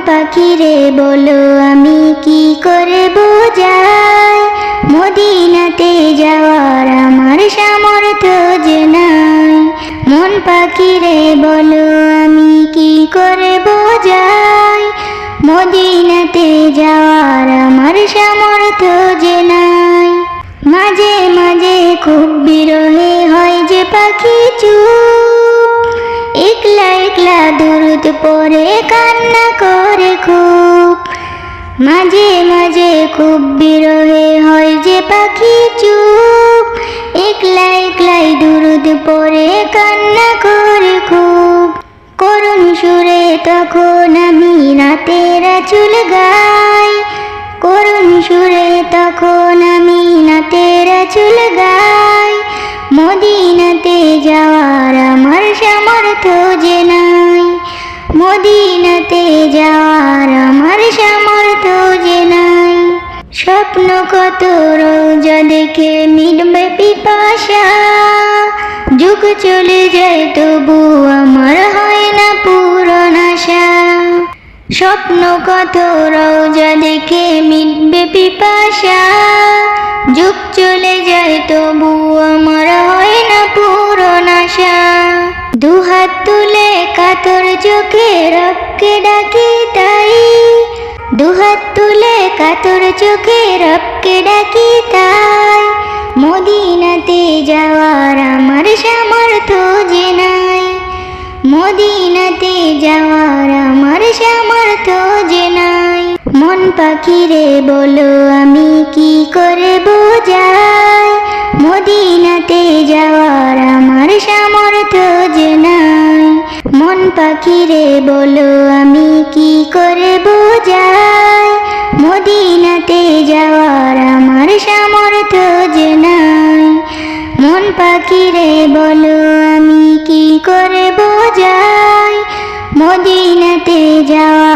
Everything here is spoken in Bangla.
পাখিরে বলো, আমি কি করে বোঝাই? মদিনাতে যাওয়ার আমার সামর্থ্য যে নাই। মন পাখিরে বলো, আমি কি করে বোঝাই? মদিনাতে যাওয়ার আমার সামর্থ্য যে নাই। মাঝে মাঝে খুব বিরহে হয় যে পাখি চুপ পরে কান্না করে খুব। মাঝে মাঝে খুব বিরহে হয় যে পাখি চুপ। একলা একলাই দুরুদ পরে কান্না করে খুব। করুণ সুরে তখন আমি রাতের চুল গাই। করুণ সুরে তখন আমি নাতের চুল গাই। মদিনাতে যাওয়ার আমার সামর্থ্য যে নাই। মদিনাতে যাওয়ার আমার সামর্থ্য যে নাই। স্বপ্ন কত রোজা দেখে মিটবে পিপাসা। যুগ চলে যায় তবু আমার হয় না পূরণ আশা। স্বপ্ন কত রোজা দেখে মিটবে পিপাসা। যুগ চলে যায় তবু আমার চোখে রবকে ডাকি তাই। দুহাত তুলে কাতর চোখে রবকে ডাকি তাই। মদিনাতে যাওয়ার আমার সামর্থ্য যে নাই। মদিনাতে যাওয়ার আমার সামর্থ্য যে নাই। মন পাখিরে বলো পাখিরে বলো, আমি কি করে বোঝাই? মদিনাতে যাওয়ার আমার সামর্থ্য যে নাই। মন পাখিরে বলো, আমি কি করে বোঝাই? মদিনাতে যাওয়া